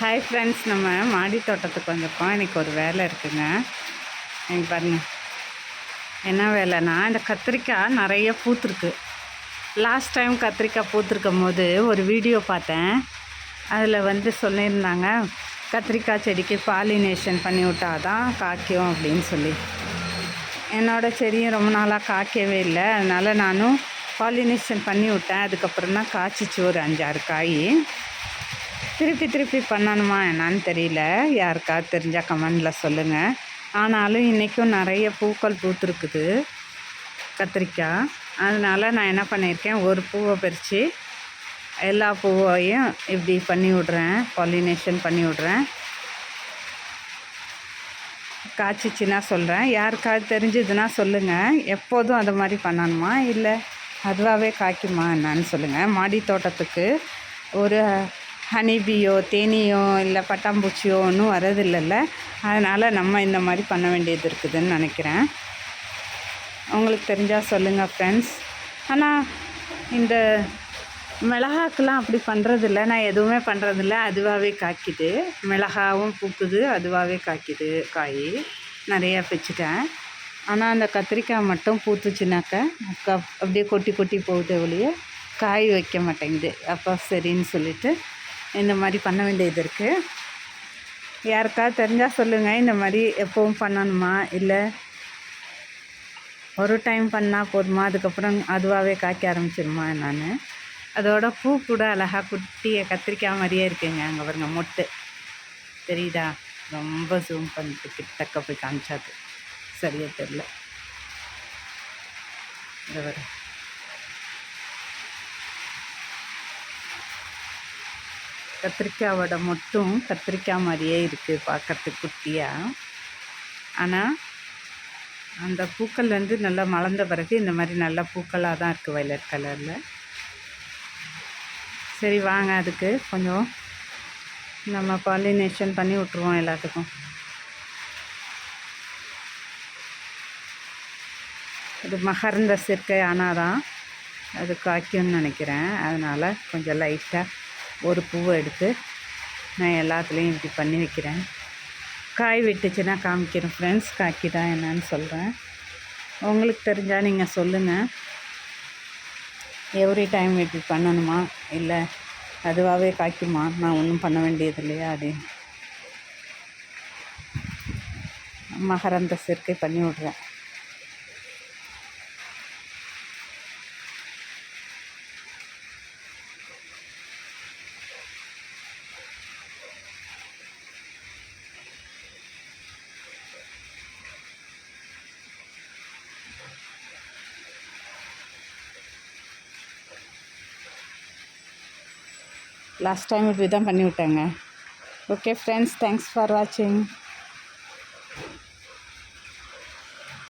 Hi friends நம்ம மாடி தோட்டத்துக்கு வந்திருக்கோம். இன்றைக்கி ஒரு வேலை இருக்குங்க. இங்க பாருங்க. என்ன வேலைன்னா இந்த கத்திரிக்காய் நிறைய பூத்துருக்கு. லாஸ்ட் டைம் கத்திரிக்காய் பூத்துருக்கும் போது ஒரு வீடியோ பார்த்தேன். அதில் வந்து சொல்லியிருந்தாங்க கத்திரிக்காய் செடிக்கு பாலினேஷன் பண்ணி விட்டாதான் காய்க்கும் அப்படின்னு சொல்லி. என்னோடய செடியும் ரொம்ப நாளாக காய்க்கவே இல்லை. அதனால் நானும் பாலினேஷன் பண்ணி விட்டேன். அதுக்கப்புறம் தான் காய்ச்சிச்சு ஒரு அஞ்சாறு காய். திருப்பி திருப்பி பண்ணணுமா என்னான்னு தெரியல. யாருக்காவது தெரிஞ்சால் கமெண்டில் சொல்லுங்கள் ஆனாலும் இன்றைக்கும் நிறைய பூக்கள் பூத்துருக்குது. கத்திரிக்காய். அதனால் நான் என்ன பண்ணியிருக்கேன் ஒரு பூவை பறித்து எல்லா பூவையும் இப்படி பண்ணி விட்றேன். பாலினேஷன் பண்ணி விட்றேன். காய்ச்சிச்சின்னா சொல்கிறேன் யாருக்காவது தெரிஞ்சதுன்னா சொல்லுங்கள் எப்போதும் அது மாதிரி பண்ணணுமா? இல்லை அதுவாகவே காய்க்குமா என்னான்னு சொல்லுங்கள் மாடி தோட்டத்துக்கு ஒரு ஹனிபியோ தேனியோ இல்லை பட்டாம்பூச்சியோ ஒன்றும் வரதில்லைல்ல அதனால் நம்ம இந்த மாதிரி பண்ண வேண்டியது இருக்குதுன்னு நினைக்கிறேன். உங்களுக்கு தெரிஞ்சால் சொல்லுங்கள் ஃப்ரெண்ட்ஸ் ஆனால் இந்த மிளகாக்கெலாம் அப்படி பண்ணுறதில்ல நான் எதுவுமே பண்ணுறதில்ல அதுவாகவே காய்க்குது. மிளகாவும் பூக்குது. அதுவாகவே காய்க்குது. காய் நிறையா பிச்சுட்டேன் ஆனால் அந்த கத்திரிக்காய் மட்டும் பூத்துச்சுனாக்க அப்படியே கொட்டி கொட்டி போகுது ஒழிய காய் வைக்க மாட்டேங்குது. அப்போ சரின்னு சொல்லிட்டு இந்த மாதிரி பண்ண வேண்டியது இருக்குது யாருக்காவது தெரிஞ்சால் சொல்லுங்கள் இந்த மாதிரி எப்பவும் பண்ணணுமா? இல்லை ஒரு டைம் பண்ணால் போதுமா? அதுக்கப்புறம் அதுவாகவே காய்க்க ஆரம்பிச்சிருமா நான்? அதோட பூ கூட அழகாக குட்டியை கத்திரிக்காய் மாதிரியே இருக்குங்க அங்கே பாருங்க மொட்டு. தெரியுதா? ரொம்ப ஜூம் பண்ணிட்டு கிட்டக்க போய் காமிச்சாது சரியாக தெரில இந்த வரும் கத்திரிக்காயோட மொட்டும் கத்திரிக்காய் மாதிரியே இருக்குது பார்க்கறதுக்கு குட்டியாக ஆனால் அந்த பூக்கள் வந்து நல்லா மலர்ந்த பிறகு இந்த மாதிரி நல்ல பூக்களாக தான் இருக்குது வயலட் கலரில் சரி வாங்க அதுக்கு கொஞ்சம் நம்ம பாலினேஷன் பண்ணி விட்ருவோம் எல்லாத்துக்கும். இது மகர்ந்த சேர்க்கை ஆனால் தான் அது காய்க்கும்னு நினைக்கிறேன். அதனால் கொஞ்சம் லைட்டாக ஒரு பூவை எடுத்து நான் எல்லாத்துலேயும் இப்படி பண்ணி வைக்கிறேன். காய் விட்டுச்சுன்னா காமிக்கிறேன் ஃப்ரெண்ட்ஸ் காய்க்குதா என்னன்னு சொல்கிறேன் உங்களுக்கு தெரிஞ்சால் நீங்கள் சொல்லுங்கள் எவ்ரி டைம் இப்படி பண்ணணுமா? இல்லை அதுவாகவே காய்க்குமா? நான் ஒன்றும் பண்ண வேண்டியது இல்லையா அப்படின்னு மகரந்த சேர்க்கை பண்ணி விட்றேன். லாஸ்ட் டைம் இப்படி தான் பண்ணி விட்டாங்க ஓகே ஃப்ரெண்ட்ஸ் தேங்க்ஸ் ஃபார் வாட்சிங்